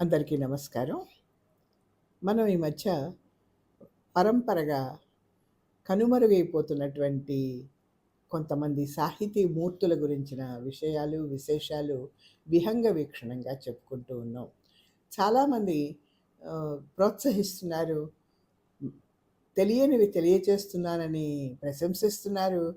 అందరికీ నమస్కారం. మనం ఈ మధ్య పరంపరగా కనుమరుగైపోతున్నటువంటి కొంతమంది సాహితీ మూర్తుల గురించిన విషయాలు, విశేషాలు విహంగ వీక్షణంగా చెప్పుకుంటూ ఉన్నాం. చాలామంది ప్రోత్సహిస్తున్నారు. తెలియనివి తెలియచేస్తున్నానని ప్రశంసిస్తున్నారు.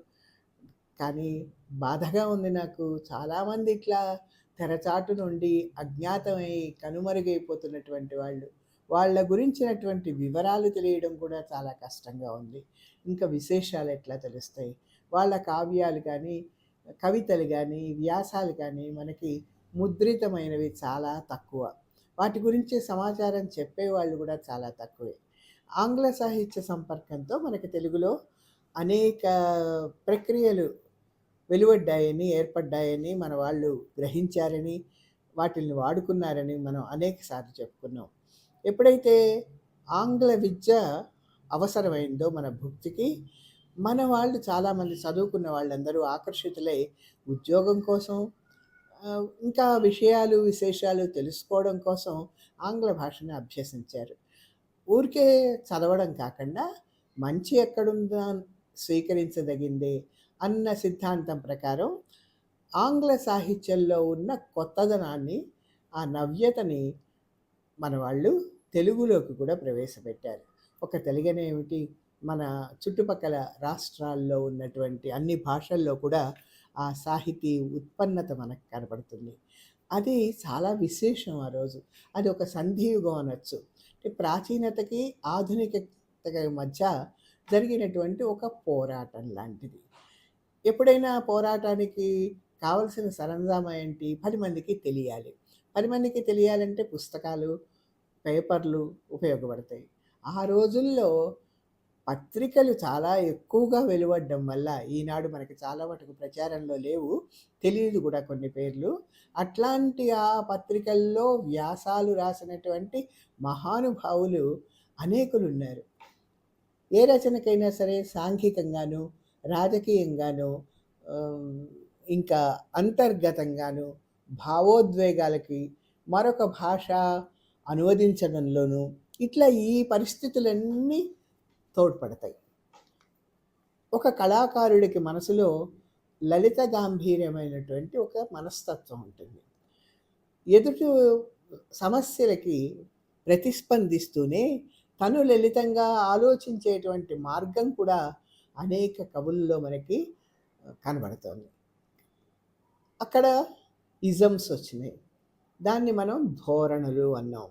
కానీ బాధగా ఉంది నాకు. చాలామంది ఇట్లా తెరచాటు నుండి అజ్ఞాతమై కనుమరుగైపోతున్నటువంటి వాళ్ళు. వాళ్ళ గురించినటువంటి వివరాలు తెలియడం కూడా చాలా కష్టంగా ఉంది. ఇంకా విశేషాలు ఎట్లా తెలుస్తాయి? వాళ్ళ కావ్యాలు కానీ కవితలు కానీ వ్యాసాలు కానీ మనకి ముద్రితమైనవి చాలా తక్కువ. వాటి గురించి సమాచారం చెప్పేవాళ్ళు కూడా చాలా తక్కువే. ఆంగ్ల సాహిత్య సంపర్కంతో మనకి తెలుగులో అనేక ప్రక్రియలు వెలువడ్డాయని, ఏర్పడ్డాయని మన వాళ్ళు గ్రహించారని, వాటిల్ని వాడుకున్నారని మనం అనేక సార్లు చెప్పుకున్నాం. ఎప్పుడైతే ఆంగ్ల విద్య అవసరమైందో మన భుక్తికి, మన వాళ్ళు చాలామంది చదువుకున్న వాళ్ళందరూ ఆకర్షితులై ఉద్యోగం కోసం ఇంకా విషయాలు, విశేషాలు తెలుసుకోవడం కోసం ఆంగ్ల భాషను అభ్యసించారు. ఊరికే చదవడం కాకుండా మంచి ఎక్కడుందా స్వీకరించదగిందే అన్న సిద్ధాంతం ప్రకారం ఆంగ్ల సాహిత్యంలో ఉన్న కొత్తదనాన్ని, ఆ నవ్యతని మన వాళ్ళు తెలుగులోకి కూడా ప్రవేశపెట్టారు. ఒక తెలుగనేమిటి మన చుట్టుపక్కల రాష్ట్రాల్లో ఉన్నటువంటి అన్ని భాషల్లో కూడా ఆ సాహితీ ఉత్పన్నత మనకు కనపడుతుంది. అది చాలా విశేషం ఆ రోజు. అది ఒక సంధియుగం అనొచ్చు. అంటే ప్రాచీనతకి, ఆధునికతకి మధ్య జరిగినటువంటి ఒక పోరాటం లాంటిది. ఎప్పుడైనా పోరాటానికి కావాల్సిన సరంజామా ఏంటి? పది మందికి తెలియాలి. పది మందికి తెలియాలంటే పుస్తకాలు, పేపర్లు ఉపయోగపడతాయి. ఆ రోజుల్లో పత్రికలు చాలా ఎక్కువగా వెలువడడం వల్ల ఈనాడు మనకి చాలా మటుకు ప్రచారంలో లేవు. తెలియదు కూడా కొన్ని పేర్లు. అట్లాంటి ఆ పత్రికల్లో వ్యాసాలు రాసినటువంటి మహానుభావులు అనేకులు ఉన్నారు ఏ రచనకైనా సరే సాంఘికంగాను, రాజకీయంగాను ఇంకా అంతర్గతంగాను భావోద్వేగాలకి మరొక భాష అనువదించడంలోనూ ఇట్లా ఈ పరిస్థితులన్నీ తోడ్పడతాయి. ఒక కళాకారుడికి మనసులో లలిత గాంభీర్యమైనటువంటి ఒక మనస్తత్వం ఉంటుంది. ఎదుటి సమస్యలకి ప్రతిస్పందిస్తూనే తను లలితంగా ఆలోచించేటువంటి మార్గం కూడా అనేక కవుల్లో మనకి కనబడుతోంది. అక్కడ ఇజమ్స్ వచ్చినాయి. దాన్ని మనం ధోరణులు అన్నాం.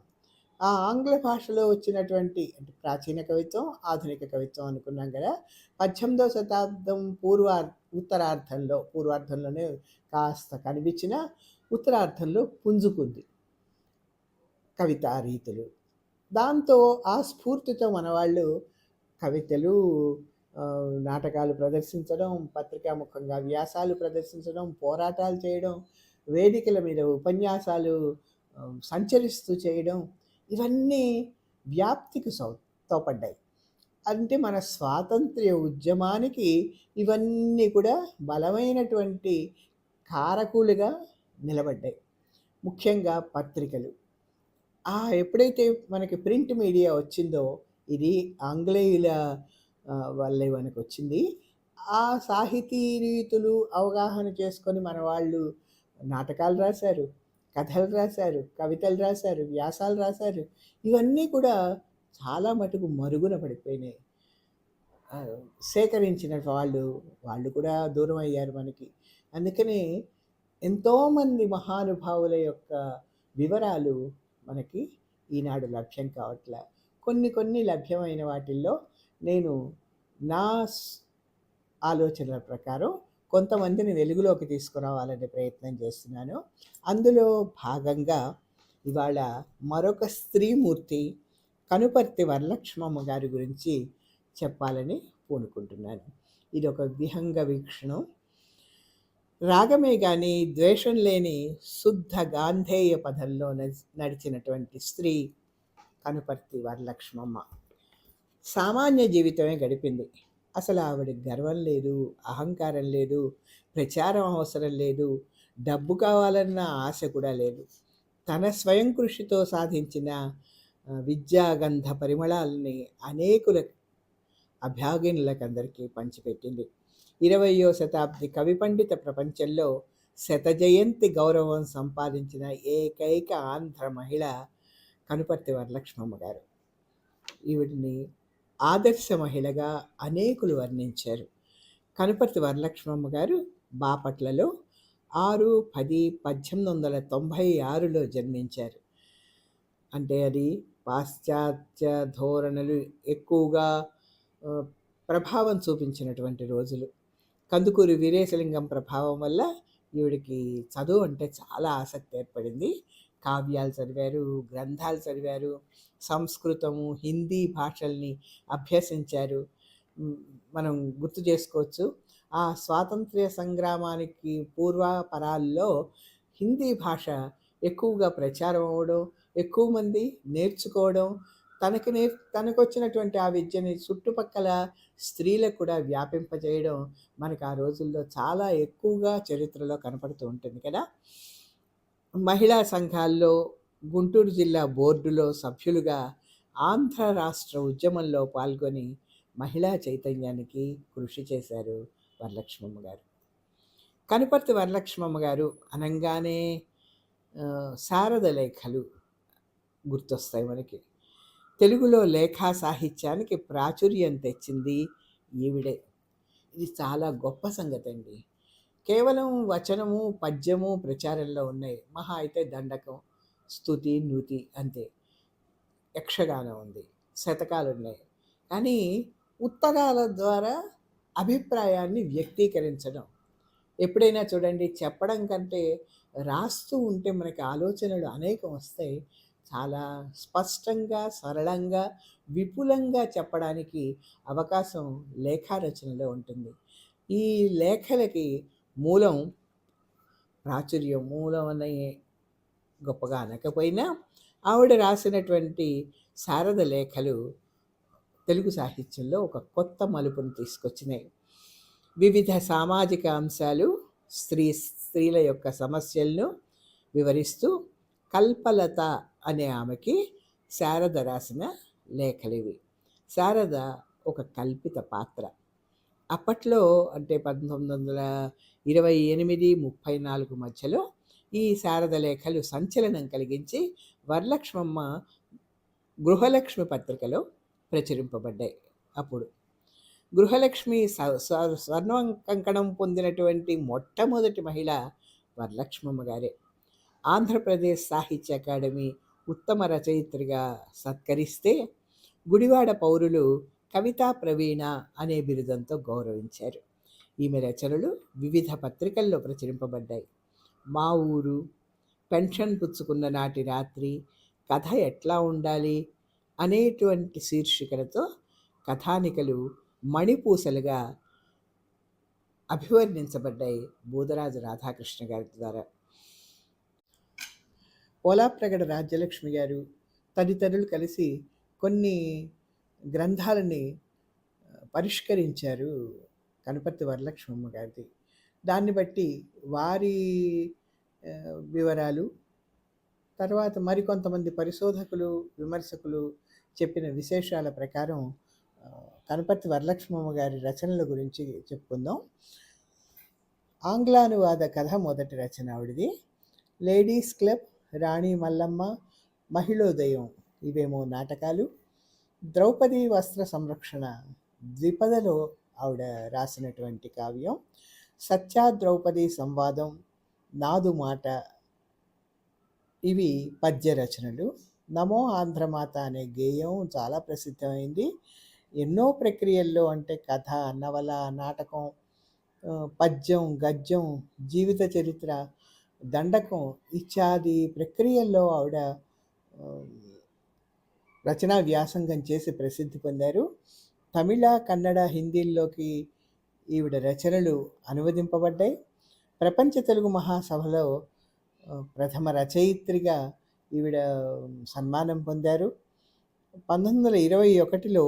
ఆ ఆంగ్ల భాషలో వచ్చినటువంటి అంటే ప్రాచీన కవిత్వం, ఆధునిక కవిత్వం అనుకున్నాం కదా పద్దెనిమిదవ శతాబ్దం పూర్వార్ ఉత్తరార్ధంలో పూర్వార్ధంలోనే కాస్త కనిపించిన ఉత్తరార్థంలో పుంజుకుంది. కవితా రీతులు. దాంతో ఆ స్ఫూర్తితో మనవాళ్ళు కవితలు, నాటకాలు ప్రదర్శించడం, పత్రికాముఖంగా వ్యాసాలు ప్రదర్శించడం, పోరాటాలు చేయడం, వేదికల మీద ఉపన్యాసాలు సంచరిస్తూ చేయడం ఇవన్నీ వ్యాప్తికి సౌ తోపడ్డాయి అంటే మన స్వాతంత్ర్య ఉద్యమానికి ఇవన్నీ కూడా బలమైనటువంటి కారకులుగా నిలబడ్డాయి. ముఖ్యంగా పత్రికలు. ఆ ఎప్పుడైతే మనకి ప్రింట్ మీడియా వచ్చిందో ఇది ఆంగ్లేయుల వల్ల మనకు మనకొచ్చింది. ఆ సాహితీ రీతులు అవగాహన చేసుకొని మన వాళ్ళు నాటకాలు రాశారు, కథలు రాశారు, కవితలు రాశారు, వ్యాసాలు రాశారు. ఇవన్నీ కూడా చాలా మటుకు మరుగున పడిపోయినాయి. సేకరించిన వాళ్ళు, వాళ్ళు కూడా దూరం అయ్యారు మనకి. అందుకనే ఎంతోమంది మహానుభావుల యొక్క వివరాలు మనకి ఈనాడు లభ్యం కావట్లే కొన్ని కొన్ని లభ్యమైన వాటిల్లో నేను నా ఆలోచనల ప్రకారం కొంతమందిని వెలుగులోకి తీసుకురావాలనే ప్రయత్నం చేస్తున్నాను. అందులో భాగంగా ఇవాళ మరొక స్త్రీమూర్తి కనుపర్తి వరలక్ష్మమ్మ గారి గురించి చెప్పాలని పూనుకుంటున్నాను. ఇది ఒక విహంగ వీక్షణం. రాగమే కానీ ద్వేషం లేని శుద్ధ గాంధేయ పదంలో నడిచినటువంటి స్త్రీ కనుపర్తి వరలక్ష్మమ్మ. సామాన్య జీవితమే గడిపింది. అసలు ఆవిడకి గర్వం లేదు, అహంకారం లేదు, ప్రచారం అవసరం లేదు, డబ్బు కావాలన్న ఆశ కూడా లేదు. తన స్వయం కృషితో సాధించిన విద్యాగంధ పరిమళాల్ని అనేకుల అభ్యాగినులకందరికీ పంచిపెట్టింది. 20వ శతాబ్ది కవి పండిత ప్రపంచంలో శతజయంతి గౌరవం సంపాదించిన ఏకైక ఆంధ్ర మహిళ కనుపర్తి వరలక్ష్మమ్మ గారు. ఈవిడిని ఆదర్శ మహిళగా అనేకులు వర్ణించారు. కనుపర్తి వరలక్ష్మమ్మ గారు బాపట్లలో 6/10/1896లో జన్మించారు. అంటే అది పాశ్చాత్య ధోరణులు ఎక్కువగా ప్రభావం చూపించినటువంటి రోజులు. కందుకూరి వీరేశలింగం ప్రభావం వల్ల ఈవిడికి చదువు అంటే చాలా ఆసక్తి ఏర్పడింది. కావ్యాలు చదివారు, గ్రంథాలు చదివారు, సంస్కృతము, హిందీ భాషల్ని అభ్యసించారు. మనం గుర్తు చేసుకోవచ్చు. ఆ స్వాతంత్ర్య సంగ్రామానికి పూర్వాపరాల్లో హిందీ భాష ఎక్కువగా ప్రచారం అవ్వడం, ఎక్కువ మంది నేర్చుకోవడం, తనకి నే తనకొచ్చినటువంటి ఆ విద్యని చుట్టుపక్కల స్త్రీలకు కూడా వ్యాపింపజేయడం మనకు ఆ రోజుల్లో చాలా ఎక్కువగా చరిత్రలో కనపడుతూ ఉంటుంది కదా! మహిళా సంఘాల్లో గుంటూరు జిల్లా బోర్డులో సభ్యులుగా ఆంధ్ర రాష్ట్ర ఉద్యమంలో పాల్గొని మహిళా చైతన్యానికి కృషి చేశారు వరలక్ష్మమ్మ గారు. కనుపర్తి వరలక్ష్మమ్మ గారు అనంగానే శారద లేఖలు గుర్తొస్తాయి మనకి. తెలుగులో లేఖా సాహిత్యానికి ప్రాచుర్యం తెచ్చింది ఈవిడే. ఇది చాలా గొప్ప సంగతి అండి కేవలం వచనము, పద్యము ప్రచారంలో ఉన్నాయి. మహా అయితే దండకం, స్థుతి నృతి అంతే. యక్షగానం ఉంది. శతకాలు ఉన్నాయి కానీ ఉత్తరాల ద్వారా అభిప్రాయాన్ని వ్యక్తీకరించడం. ఎప్పుడైనా చూడండి చెప్పడం కంటే రాస్తూ ఉంటే మనకి ఆలోచనలు అనేకం వస్తాయి. చాలా స్పష్టంగా, సరళంగా, విపులంగా చెప్పడానికి అవకాశం లేఖారచనలో ఉంటుంది. ఈ లేఖలకి మూలం ప్రాచుర్యం మూలం అనే గొప్పగా అనకపోయినా ఆవిడ రాసినటువంటి శారద లేఖలు తెలుగు సాహిత్యంలో ఒక కొత్త మలుపును తీసుకొచ్చినాయి. వివిధ సామాజిక అంశాలు, స్త్రీ స్త్రీల యొక్క సమస్యలను వివరిస్తూ కల్పలత అనే ఆమెకి శారద రాసిన లేఖలివి. శారద ఒక కల్పిత పాత్ర. అప్పట్లో అంటే 1928, 34 మధ్యలో ఈ శారద లేఖలు సంచలనం కలిగించి వరలక్ష్మమ్మ గృహలక్ష్మి పత్రికలో ప్రచురింపబడ్డాయి అప్పుడు. గృహలక్ష్మి స్వర్ణ కంకణం పొందినటువంటి మొట్టమొదటి మహిళ వరలక్ష్మమ్మ గారే. ఆంధ్రప్రదేశ్ సాహిత్య అకాడమీ ఉత్తమ రచయిత్రిగా సత్కరిస్తే గుడివాడ పౌరులు కవితా ప్రవీణ అనే బిరుదంతో గౌరవించారు. ఈమె రచనలు వివిధ పత్రికల్లో ప్రచురింపబడ్డాయి. మా ఊరు, పెన్షన్ పుచ్చుకున్న నాటి రాత్రి, కథ ఎట్లా ఉండాలి అనేటువంటి శీర్షికలతో కథానికలు మణిపూసలుగా అభివర్ణించబడ్డాయి బూదరాజు రాధాకృష్ణ గారి ద్వారా. ఓలాప్రగడ రాజ్యలక్ష్మి గారు తదితరులు కలిసి కొన్ని గ్రంథాలని పరిష్కరించారు కనుపర్తి వరలక్ష్మమ్మ గారిది. దాన్ని బట్టి వారి వివరాలు, తర్వాత మరికొంతమంది పరిశోధకులు, విమర్శకులు చెప్పిన విశేషాల ప్రకారం కనుపర్తి వరలక్ష్మమ్మ గారి రచనల గురించి చెప్పుకుందాం. ఆంగ్లానువాద కథ మొదటి రచన ఆవిడది. లేడీస్ క్లబ్, రాణి మల్లమ్మ, మహిళోదయం ఇవేమో నాటకాలు. ద్రౌపది వస్త్ర సంరక్షణ ద్విపదలో ఆవిడ రాసినటువంటి కావ్యం. సత్యా ద్రౌపది సంవాదం, నాదు మాట ఇవి పద్య రచనలు. నమో ఆంధ్రమాత అనే గేయం చాలా ప్రసిద్ధమైంది. ఎన్నో ప్రక్రియల్లో అంటే కథ, నవల, నాటకం, పద్యం, గద్యం, జీవిత చరిత్ర, దండకం ఇత్యాది ప్రక్రియల్లో ఆవిడ రచనా వ్యాసంగం చేసి ప్రసిద్ధి పొందారు. తమిళ, కన్నడ, హిందీల్లోకి ఈవిడ రచనలు అనువదింపబడ్డాయి. ప్రపంచ తెలుగు మహాసభలో ప్రథమ రచయిత్రిగా ఈవిడ సన్మానం పొందారు. 1921లో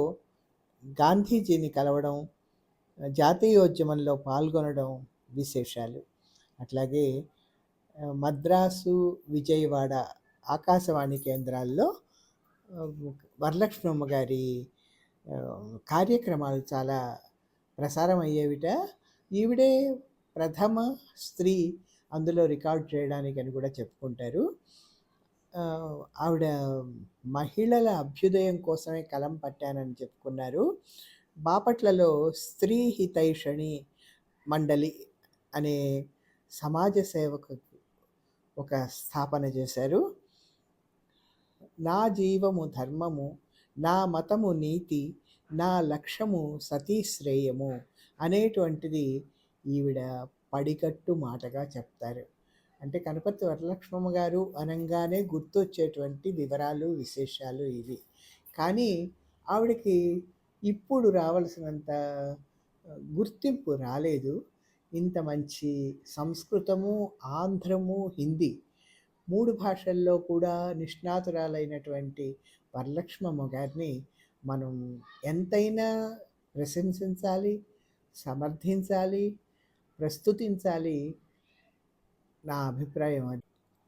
గాంధీజీని కలవడం, జాతీయోద్యమంలో పాల్గొనడం విశేషాలు. అట్లాగే మద్రాసు, విజయవాడ ఆకాశవాణి కేంద్రాల్లో వరలక్ష్మమ్మ గారి కార్యక్రమాలు చాలా ప్రసారం అయ్యేవిట. ఈవిడే ప్రథమ స్త్రీ అందులో రికార్డ్ చేయడానికి అని కూడా చెప్పుకుంటారు. ఆవిడ మహిళల అభ్యుదయం కోసమే కలం పట్టానని చెప్పుకున్నారు. బాపట్లలో స్త్రీ హితైషణి మండలి అనే సమాజ సేవకు ఒక స్థాపన చేశారు. నా జీవము ధర్మము, నా మతము నీతి, నా లక్ష్యము సతీశ్రేయము అనేటువంటిది ఈవిడ పడికట్టు మాటగా చెప్తారు. అంటే కనపర్తి వరలక్ష్మమ్మ గారు అనంగానే గుర్తొచ్చేటువంటి వివరాలు, విశేషాలు ఇవి. కానీ ఆవిడకి ఇప్పుడు రావాల్సినంత గుర్తింపు రాలేదు. ఇంత మంచి సంస్కృతము, ఆంధ్రము, హిందీ మూడు భాషల్లో కూడా నిష్ణాతురాలైనటువంటి వరలక్ష్మమ్మ గారిని మనం ఎంతైనా ప్రశంసించాలి, సమర్థించాలి, ప్రస్తుతించాలి. నా అభిప్రాయం అది.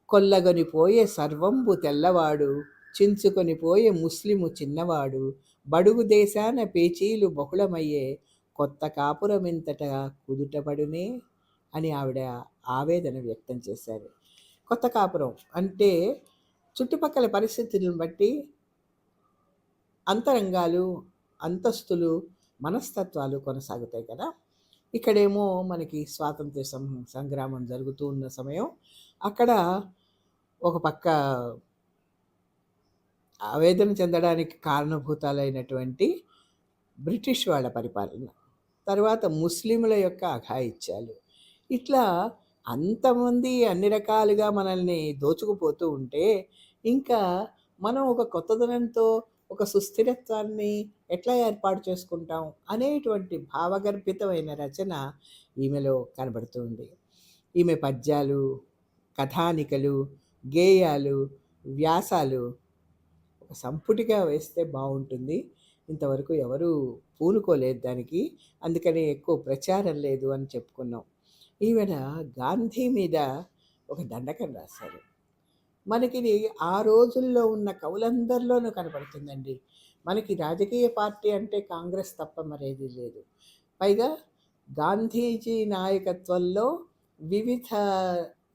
కొల్లగొనిపోయె సర్వంబు తెల్లవాడు, చించుకొనిపోయె ముస్లిము చిన్నవాడు, బడుగు దేశాన పేచీలు బహుళమయ్యే కొత్త కాపురమింతట కుదుటపడునే అని ఆవిడ ఆవేదన వ్యక్తం చేశారు. కొత్త కాపురం అంటే చుట్టుపక్కల పరిస్థితులను బట్టి అంతరంగాలు, అంతస్తులు, మనస్తత్వాలు కొనసాగుతాయి కదా! ఇక్కడేమో మనకి స్వాతంత్ర్య సంగ్రామం జరుగుతూ ఉన్న సమయం. అక్కడ ఒక పక్క ఆవేదన చెందడానికి కారణభూతాలైనటువంటి బ్రిటిష్ వాళ్ళ పరిపాలన. తర్వాత ముస్లింల యొక్క అఘాయిత్యాలు. ఇట్లా అంతమంది అన్ని రకాలుగా మనల్ని దోచుకుపోతూ ఉంటే, ఇంకా మనం ఒక కొత్తదనంతో ఒక సుస్థిరత్వాన్ని ఎట్లా ఏర్పాటు చేసుకుంటాం అనేటువంటి భావగర్భితమైన రచన ఈమెలో కనబడుతుంది. ఈమె పద్యాలు, కథానికలు, గేయాలు, వ్యాసాలు ఒక సంపుటిగా వేస్తే బాగుంటుంది ఇంతవరకు ఎవరు పూనుకోలేదు దానికి. అందుకని ఎక్కువ ప్రచారం లేదు అని చెప్పుకున్నాం. ఈవిడ గాంధీ మీద ఒక దండకం రాశారు. మనకి ఆ రోజుల్లో ఉన్న కవులందరిలోనూ కనపడుతుందండి. మనకి రాజకీయ పార్టీ అంటే కాంగ్రెస్ తప్ప మరేది లేదు. పైగా గాంధీజీ నాయకత్వంలో వివిధ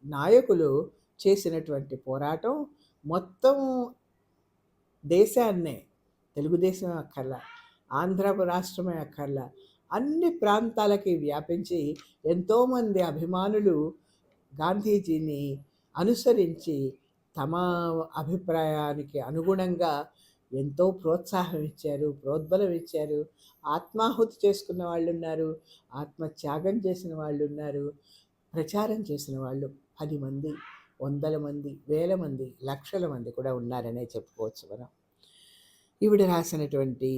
నాయకులు చేసినటువంటి పోరాటం మొత్తం దేశాన్నే తెలుగుదేశం అక్కర్లా, ఆంధ్ర రాష్ట్రమే అక్కర్లా, అన్ని ప్రాంతాలకి వ్యాపించి ఎంతోమంది అభిమానులు గాంధీజీని అనుసరించి తమ అభిప్రాయానికి అనుగుణంగా ఎంతో ప్రోత్సాహం ఇచ్చారు, ప్రోద్బలం ఇచ్చారు. ఆత్మాహుతి చేసుకున్న వాళ్ళు ఉన్నారు ఆత్మత్యాగం చేసిన వాళ్ళున్నారు. ప్రచారం చేసిన వాళ్ళు పది మంది, వందల మంది, వేల మంది, లక్షల మంది కూడా ఉన్నారనే చెప్పుకోవచ్చు మనం. ఈవిడ రాసినటువంటి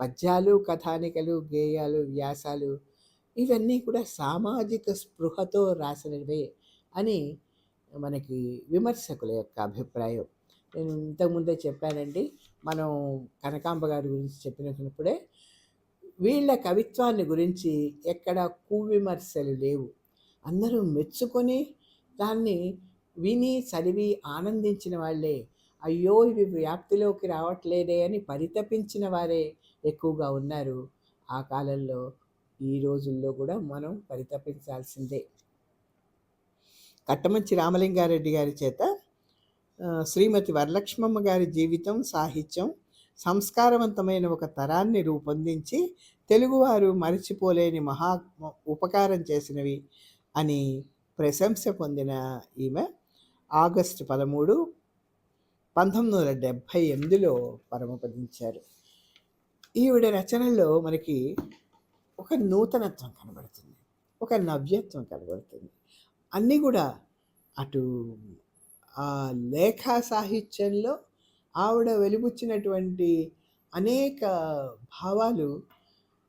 పద్యాలు, కథానికలు, గేయాలు, వ్యాసాలు ఇవన్నీ కూడా సామాజిక స్పృహతో రాసినవే అని మనకి విమర్శకుల యొక్క అభిప్రాయం. నేను ఇంతకుముందే చెప్పానండి. మనం కనకాంబ గారి గురించి చెప్పినప్పుడే వీళ్ళ కవిత్వాన్ని గురించి ఎక్కడ కువిమర్శలు లేవు. అందరూ మెచ్చుకొని దాన్ని విని, చదివి ఆనందించిన వాళ్ళే. అయ్యో! ఇవి వ్యాప్తిలోకి రావట్లేదే అని పరితపించిన వారే ఎక్కువగా ఉన్నారు. ఆ కాలంలో, ఈ రోజుల్లో కూడా మనం పరితపించాల్సిందే. కట్టమంచి రామలింగారెడ్డి గారి చేత శ్రీమతి వరలక్ష్మమ్మ గారి జీవితం, సాహిత్యం సంస్కారవంతమైన ఒక తరాన్ని రూపొందించి తెలుగువారు మరిచిపోలేని మహా ఉపకారం చేసినవి అని ప్రశంస పొందిన ఈమె ఆగస్టు పదమూడు 13, 1978లో పరమపదించారు. ఈవిడ రచనల్లో మనకి ఒక నూతనత్వం కనబడుతుంది. ఒక నవ్యత్వం కనబడుతుంది. అన్నీ కూడా అటు ఆ లేఖా సాహిత్యంలో ఆవిడ వెలిబుచ్చినటువంటి అనేక భావాలు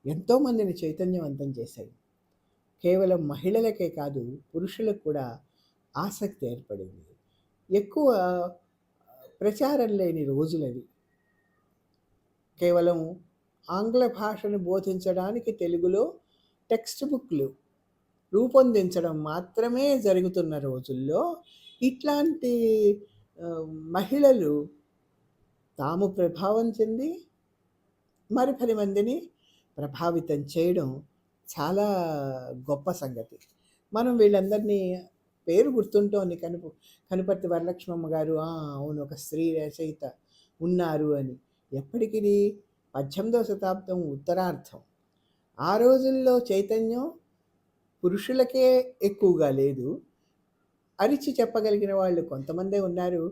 ఎంతోమందిని చైతన్యవంతం చేశాయి. కేవలం మహిళలకే కాదు, పురుషులకు కూడా ఆసక్తి ఏర్పడింది. ఎక్కువ ప్రచారం లేని రోజులవి. కేవలం ఆంగ్ల భాషను బోధించడానికి తెలుగులో టెక్స్ట్ బుక్‌లు రూపొందించడం మాత్రమే జరుగుతున్న రోజుల్లో ఇట్లాంటి మహిళలు తాము ప్రభావం చెంది మరి పది మందిని ప్రభావితం చేయడం చాలా గొప్ప సంగతి. మనం వీళ్ళందరినీ పేరు గుర్తుంటోంది కనుపు కనుపర్తి వరలక్ష్మమ్మ గారు. అవును ఒక స్త్రీ రచయిత ఉన్నారు అని. ఎప్పటికిది 18వ శతాబ్దం ఉత్తరార్ధం. ఆ రోజుల్లో చైతన్యం పురుషులకే ఎక్కువగా లేదు. అరిచి చెప్పగలిగిన వాళ్ళు కొంతమందే ఉన్నారు.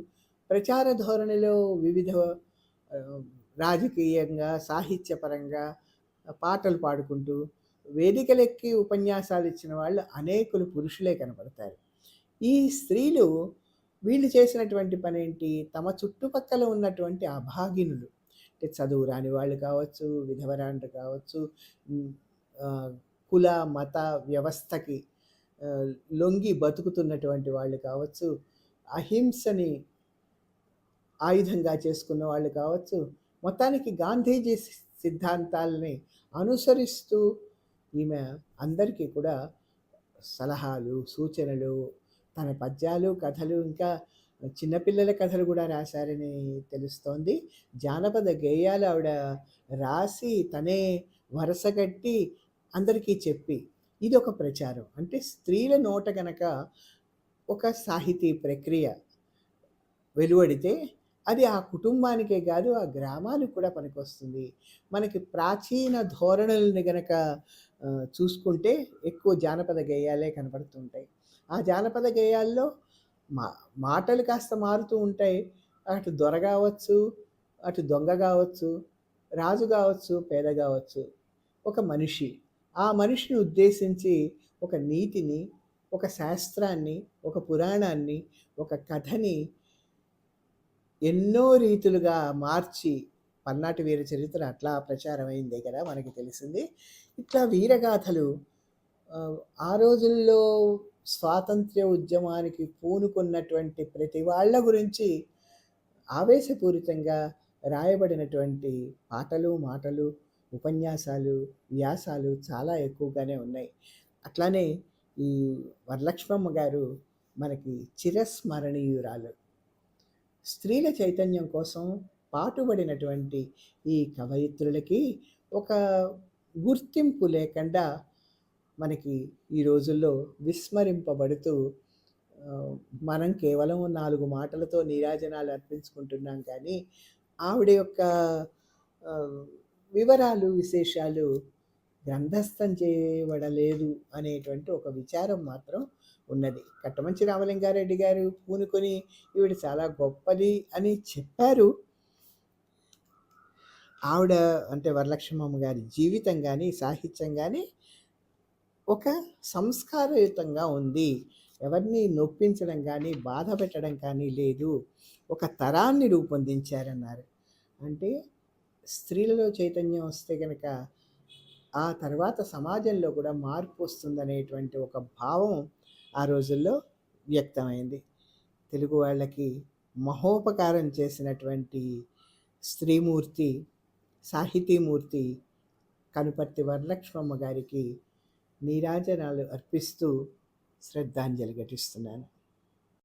ప్రచార ధోరణిలో వివిధ రాజకీయంగా, సాహిత్యపరంగా పాటలు పాడుకుంటూ వేదికలెక్కి ఉపన్యాసాలు ఇచ్చిన వాళ్ళు అనేకులు పురుషులే కనపడతారు. ఈ స్త్రీలు వీళ్ళు చేసినటువంటి పనేంటి? తమ చుట్టుపక్కల ఉన్నటువంటి అభాగినులు అంటే చదువు రాని వాళ్ళు కావచ్చు, విధవరాండ్రు కావచ్చు, కుల, మత వ్యవస్థకి లొంగి బతుకుతున్నటువంటి వాళ్ళు కావచ్చు, అహింసని ఆయుధంగా చేసుకున్న వాళ్ళు కావచ్చు, మొత్తానికి గాంధీజీ సిద్ధాంతాలని సిద్ధాంతాల్ని అనుసరిస్తూ ఈమె అందరికీ కూడా సలహాలు, సూచనలు, తన పద్యాలు, కథలు ఇంకా చిన్నపిల్లల కథలు కూడా రాశారని తెలుస్తోంది. జానపద గేయాలు ఆవిడ రాసి తనే వరసగట్టి అందరికీ చెప్పి ఇది ఒక ప్రచారం. అంటే స్త్రీల నోట గనక ఒక సాహితీ ప్రక్రియ వెలువడితే అది ఆ కుటుంబానికే కాదు ఆ గ్రామానికి కూడా పనికొస్తుంది. మనకి ప్రాచీన ధోరణుల్ని గనక చూసుకుంటే ఎక్కువ జానపద గేయాలే కనపడుతుంటాయి. ఆ జానపద గేయాల్లో మా మాటలు కాస్త మారుతూ ఉంటాయి. అటు దొర కావచ్చు అటు దొంగ కావచ్చు రాజు కావచ్చు పేద కావచ్చు ఒక మనిషి. ఆ మనిషిని ఉద్దేశించి ఒక నీతిని, ఒక శాస్త్రాన్ని, ఒక పురాణాన్ని, ఒక కథని ఎన్నో రీతులుగా మార్చి పన్నాటి వీర చరిత్ర అట్లా ప్రచారమైందే కదా మనకి తెలిసింది. ఇట్లా వీరగాథలు ఆ రోజుల్లో స్వాతంత్ర్య ఉద్యమానికి పూనుకున్నటువంటి ప్రతి వాళ్ళ గురించి ఆవేశపూరితంగా రాయబడినటువంటి పాటలు, మాటలు, ఉపన్యాసాలు, వ్యాసాలు చాలా ఎక్కువగానే ఉన్నాయి. అట్లానే ఈ వరలక్ష్మమ్మ గారు మనకి చిరస్మరణీయురాలు. స్త్రీల చైతన్యం కోసం పాటుబడినటువంటి ఈ కవయిత్రులకి ఒక గుర్తింపు లేకుండా మనకి ఈ రోజుల్లో విస్మరింపబడుతూ మనం కేవలం నాలుగు మాటలతో నీరాజనాలు అర్పించుకుంటున్నాం కానీ, ఆవిడ యొక్క వివరాలు, విశేషాలు గ్రంథస్థం చేయబడలేదు అనేటువంటి ఒక విచారం మాత్రం ఉన్నది. కట్టమంచి రామలింగారెడ్డి గారు పూనుకొని ఈవిడ చాలా గొప్పది అని చెప్పారు. ఆవిడ అంటే వరలక్ష్మమ్మ గారి జీవితం కానీ సాహిత్యం కానీ ఒక సంస్కారయుతంగా ఉంది. ఎవరిని నొప్పించడం కానీ బాధ పెట్టడం కానీ లేదు. ఒక తరాన్ని రూపొందించారన్నారు. అంటే స్త్రీలలో చైతన్యం వస్తే కనుక ఆ తర్వాత సమాజంలో కూడా మార్పు వస్తుందనేటువంటి ఒక భావం ఆ రోజుల్లో వ్యక్తమైంది. తెలుగు వాళ్ళకి మహోపకారం చేసినటువంటి స్త్రీమూర్తి, సాహితీమూర్తి కనుపర్తి వరలక్ష్మమ్మ గారికి నీరాజనాలు అర్పిస్తూ శ్రద్ధాంజలి ఘటిస్తున్నాను.